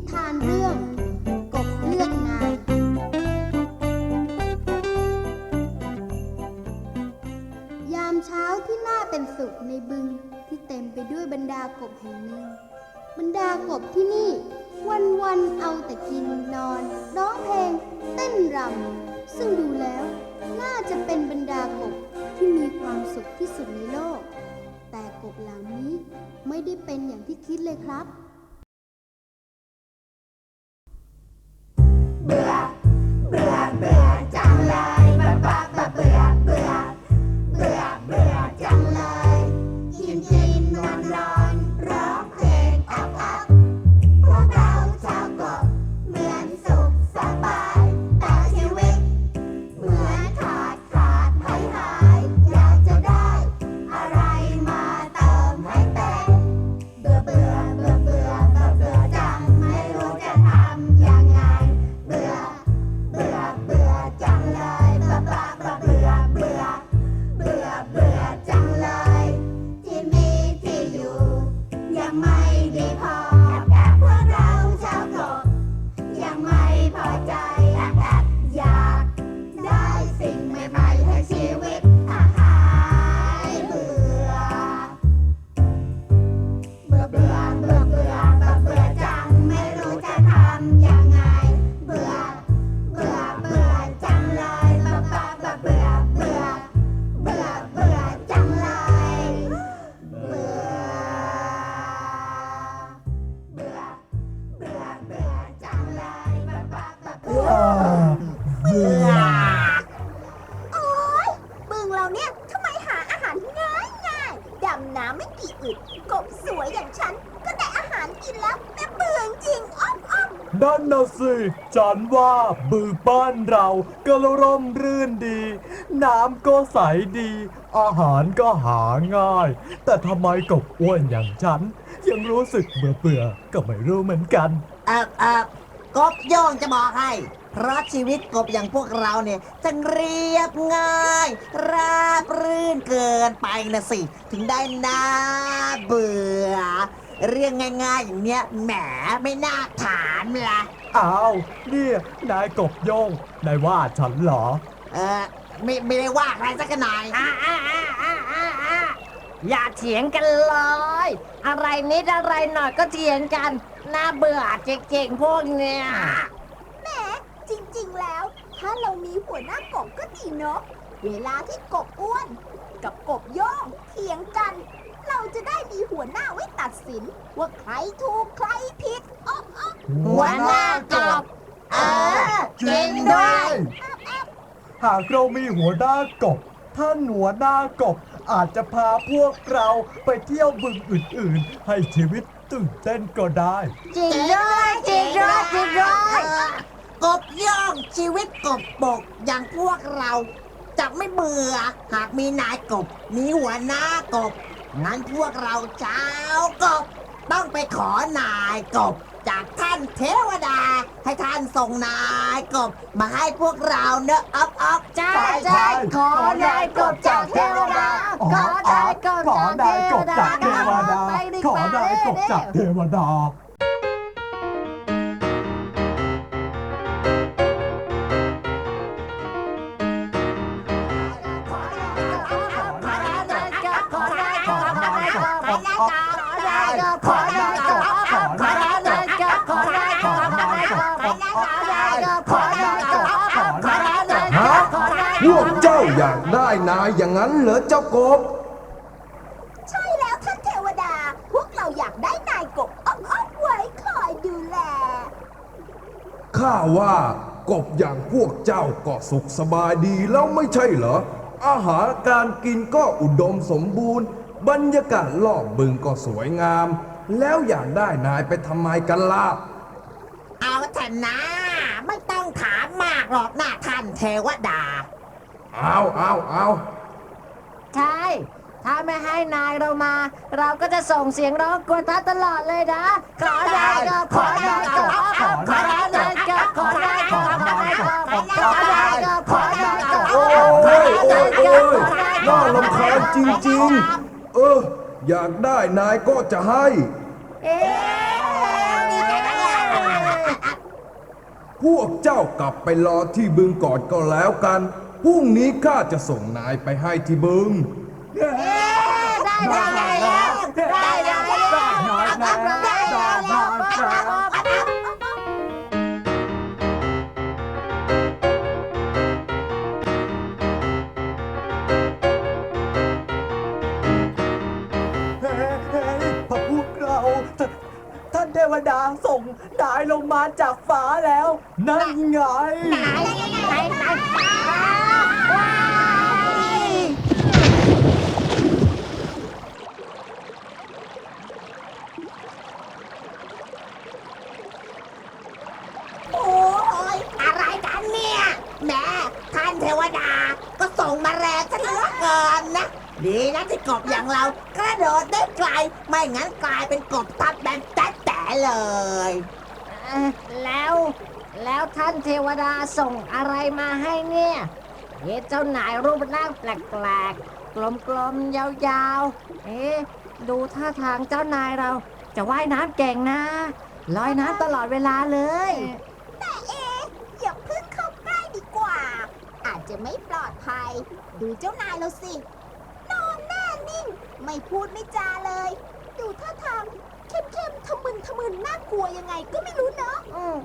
นิทานเรื่อง กบเลือกนาย ยามเช้าที่น่าเป็นสุขในบึงที่เต็มไปด้วยบรรดากบแห่งหนึ่ง บรรดากบที่นี่ วันวันๆเอาแต่กินนอน ร้องเพลง เต้นรำซึ่งดูแล้ว น่าจะเป็นบรรดากบที่มีความสุขที่สุดในโลก แต่กบเหล่านี้ไม่ได้เป็นอย่างที่คิดเลยครับ My. นั่นนะสิฉันว่าบือบ้านเราก็ร่มรื่นดี น้ำก็ใสดี อาหารก็หาง่าย แต่ทำไมกบอ้วนอย่างฉัน ยังรู้สึกเบื่อเบื่อก็ไม่รู้เหมือนกันเอบเอบกบโย่งจะบอกให้ เพราะชีวิตกบอย่างพวกเราเนี่ยจังเรียบง่าย ราบรื่นเกินไปนะสิ ถึงได้น่าเบื่อ เรื่องง่ายๆอย่างเนี้ยแหมไม่น่าถามละอ้าวเนี่ยนายกบโยงนายว่าฉันเหรอ เออไม่ไม่ได้ว่าใครสักหน่อยอ่าอ่าอ่าอ่าอ่าอ่าอย่าเถียงกันเลย อะไรนิดอะไรหน่อยก็เถียงกัน น่าเบื่อเจ๊งๆพวกเนี้ยแหมจริงๆแล้ว ถ้าเรามีหัวหน้ากบก็ดีเนาะเวลาที่กบอ้วน กับกบโย่องเถียงกัน เราจะได้มีหัวหน้าไว้ตัดสิน ว่าใครถูกใครผิดอ๊อบอ๊อบหัวหน้ากบเออจริงด้วย หากเรามีหัวหน้ากบ ท่านหัวหน้ากบ อาจจะพาพวกเราไปเที่ยวบึงอื่นๆ ให้ชีวิตตื่นเต้นก็ได้ จริงด้วยจริงด้วยจริงด้วยกบย่องชีวิตกบบกอย่างพวกเรา จะไม่เบื่อหากมีนายกบ มีหัวหน้ากบ งั้นพวกเราเจ้ากบ ต้องไปขอนายกบ จากท่านเทวดา ให้ท่านส่งนายกบ มาให้พวกเราเนอะอ๊อบอ๊อบใช่ใช่ขอนายกบจากเทวดาขอนายกบขอจากนายกบจากเทวดาไปดีขกอว่านายกบจากเทวดา ฮะพวกเจ้าอยากได้นายอย่างนั้นเหรอเจ้ากบ ใช่แล้วท่านเทวดา พวกเราอยากได้นายกบอ๊อบอ๊อบไว้คอยดูแล ข้าว่ากบอย่างพวกเจ้าก็สุขสบายดีแล้วไม่ใช่เหรอ อาหารการกินก็อุดมสมบูรณ์ บรรยากาศรอบบึงก็สวยงาม แล้วอยากได้นายไปทำไมกันล่ะ นะ ไม่ต้องถามมากหรอกนะท่านเทวดา เอาเอาเอาใช่ ถ้าไม่ให้นายเรามา เราก็จะส่งเสียงร้องกวนท่านตลอดเลยนะ ขอนายกบขอนายกบขอนายกบขอนายกบขอนายกบขอนายกบขอนายกบโอ้ยโอ้ยโอ้ยน่ารำคาญจริง ๆ เออ อยากได้นายก็จะให้ เอ๊ะ พวกเจ้ากลับไปรอที่บึงก่อนก็แล้วกัน พรุ่งนี้ข้าจะส่งนายไปให้ที่บึง ได้ได้ได้แล้วได้ได้ไเลยเอ่อแล้ว แล้วท่านเทวดาส่งอะไรมาให้เนี่ยเอ๊ะเจ้านายรูปร่างแปลกๆ กลมๆ ยาวๆ เอ๊ะดูท่าทางเจ้านายเรา จะว่ายน้ำเก่งนะ ลอยน้ำตลอดเวลาเลย แต่เอ๊ะอย่าเพิ่งเข้าใกล้ดีกว่า อาจจะไม่ปลอดภัย ดูเจ้านายเราสิ นอนแน่นิ่ง ไม่พูดไม่จาเลย ดูท่าทางเข้มๆทะมึนทะมึนน่ากลัวยังไงก็ไม่รู้เนาะอืม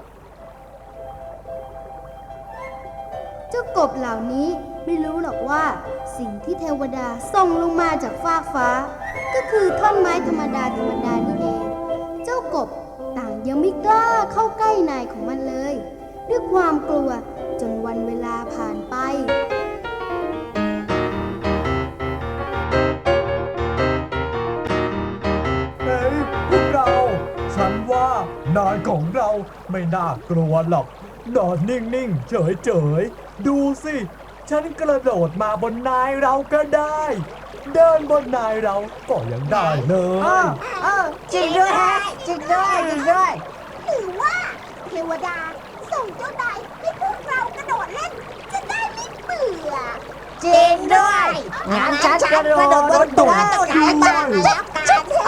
เจ้ากบเหล่านี้ไม่รู้หรอกว่า สิ่งที่เทวดาส่งลงมาจากฟากฟ้า ก็คือท่อนไม้ธรรมดาธรรมดานี่เอง เจ้ากบต่างยังไม่กล้าเข้าใกล้นายของมันเลย ด้วยความกลัว ไม่น่ากลัวหรอกนอนนิ่งๆ เฉยๆ ดูสิ ฉันกระโดดมาบนนายเราก็ได้ เดินบนนายเราก็ยังได้เลเออยเออจริงด้วยฮะจริงด้วยจริงด้วย หรือว่าเทวดาส่งเจ้านายให้พวกเรากระโดดเล่น จะได้ไม่เบื่อจริงด้วยงั้นฉันกระโดดบนตัวเจ้านายบ้างแล้วกันเอ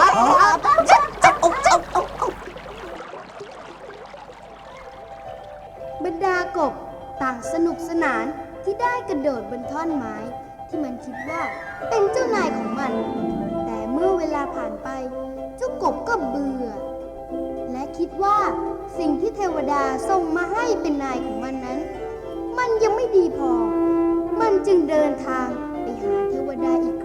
ดากบต่างสนุกสนานที่ได้กระโดดบนท่อนไม้ ที่มันคิดว่าเป็นเจ้านายของมัน แต่เมื่อเวลาผ่านไปเจ้ากบก็เบื่อ และคิดว่าสิ่งที่เทวดาส่งมาให้เป็นนายของมันนั้น มันยังไม่ดีพอ มันจึงเดินทางไปหาเทวดาอีก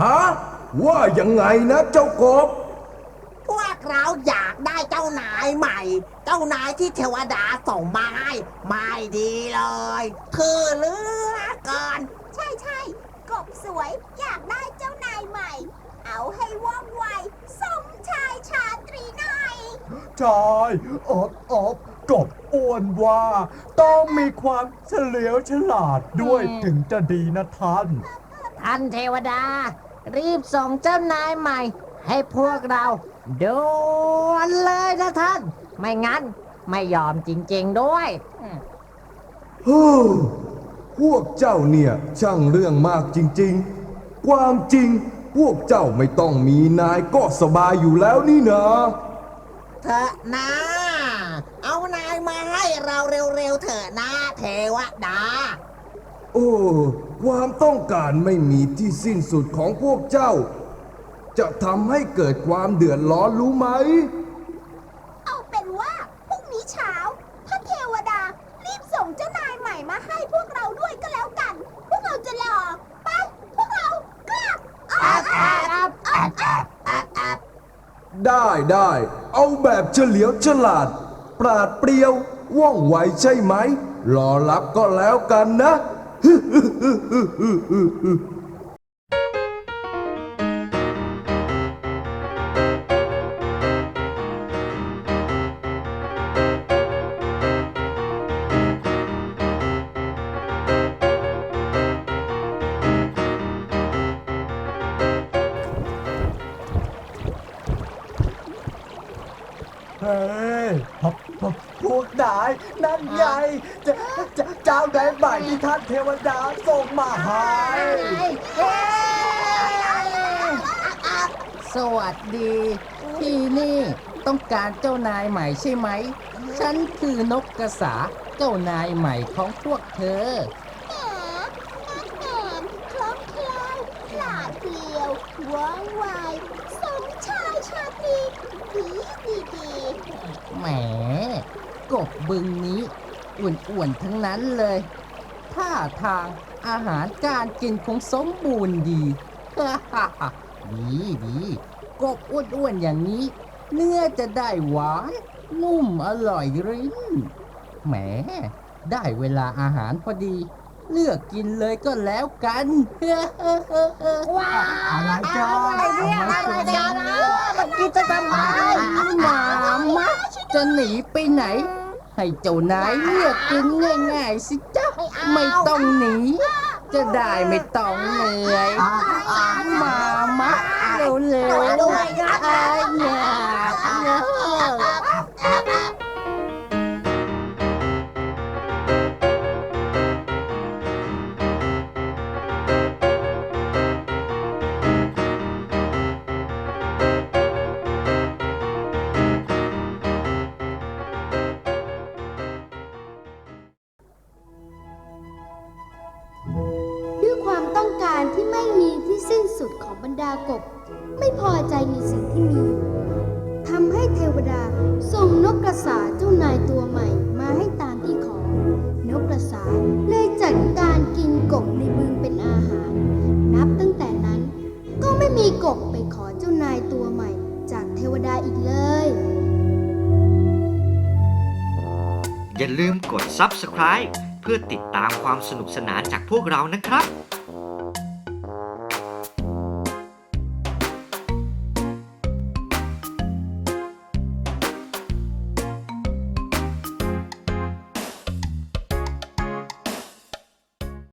ฮะว่ายังไงนะเจ้ากบ พวกเราอยากได้เจ้านายใหม่ เจ้านายที่เทวดาส่งมาให้ไม่ดีเลย คือเลือเกิน ใช่ใช่กบสวยอยากได้เจ้านายใหม่ เอาให้ว่องไว สมชายชาตรีหน่อย ใช่อบอบกบอ้วนว่า ต้องมีความเฉลียวฉลาดด้วยถึงจะดีนะท่าน ท่านเทวดา รีบส่งเจ้านายใหม่ ให้พวกเราด่วนเลยนะท่าน ไม่งั้น ไม่ยอมจริง ๆ ด้วยฮู้พวกเจ้าเนี่ยช่างเรื่องมากจริงๆ ความจริง พวกเจ้าไม่ต้องมีนายก็สบายอยู่แล้วนี่นะ เถอะนะ เอานายมาให้เราเร็วๆเถอะนะเทวดา โอ้ความต้องการไม่มีที่สิ้นสุดของพวกเจ้า จะทำให้เกิดความเดือดร้อนรู้ไหม เอาเป็นว่าพรุ่งนี้เช้าถ้าเทวดา รีบส่งเจ้านายใหม่มาให้พวกเราด้วยก็แล้วกัน พวกเราจะรอไปพวกเรากลับอับอับอับอับอับอับ ได้ได้ เอาแบบเฉลียวฉลาด ปราดเปรียวว่องไวใช่ไหม รอรับก็แล้วกันนะ เฮ้ยพวกพวกพวกนายนั่นไงจะจะเจ้านายใหม่ที่ท่านเทวดาส่งมาให้สวัสดี ที่นี่ต้องการเจ้านายใหม่ใช่ไหม ฉันคือนกกระสาเจ้านายใหม่ของพวกเธอ แหมนักแหมคล่องแคล่วปราดเปรีย วว่องไวสมชายชาตรีดีดีดีแหม กบบึงนี้อ้วนๆทั้งนั้นเลยท่าทางอาหารการกินคงสมบูรณ์ดีดีดีกบอ้วนๆอย่างนี้ เนื้อจะได้หวานนุ่มอร่อยริ้นแหม ได้เวลาอาหารพอดี เลือกกินเลยก็แล้วกันว้าอะไรจ้าอะไรกันมันกินจะทำไมหนามะจะหนีไปไหน ให้เจ้านายเลือกกินง่ายๆสิจ๊ะไม่ต้องหนี จะได้ไม่ต้องเหนื่อยมามะเร็วๆด้วยนะไอ้หย ด้วยความต้องการที่ไม่มีที่สิ้นสุดของบรรดากบ ไม่พอใจในสิ่งที่มีอยู่ทำให้เทวดาส่งนกกระสาเจ้านายตัวใหม่มาให้ตามที่ขอ นกกระสาเลยจัดการกินกบในบึงเป็นอาหาร นับตั้งแต่นั้นก็ไม่มีกบไปขอเจ้านายตัวใหม่ จากเทวดาอีกเลย อย่าลืมกด subscribe เพื่อติดตามความสนุกสนานจากพวกเรานะครับ